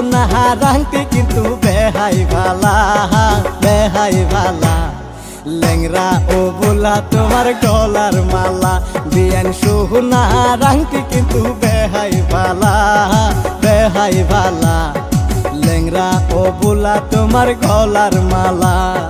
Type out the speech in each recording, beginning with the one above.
রাংটি কিন্তু বেহাই ভালা বেহাই ভালা। লেংরা ও বোলা, তোমার গলার মালা। বিয়ান সোহনা রাংটি কিন্তু বেহাই ভালা বেহাই ভালা। লেংরা ও বোলা, তোমার গলার মালা।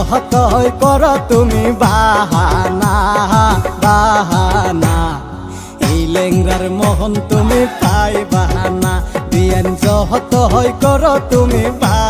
যহত কর তুমি বাহানা বাহানা। এই লেংরার মোহন তুমি পাই বাহানা বিয়ান যহত হয় কর তুমি বাহানা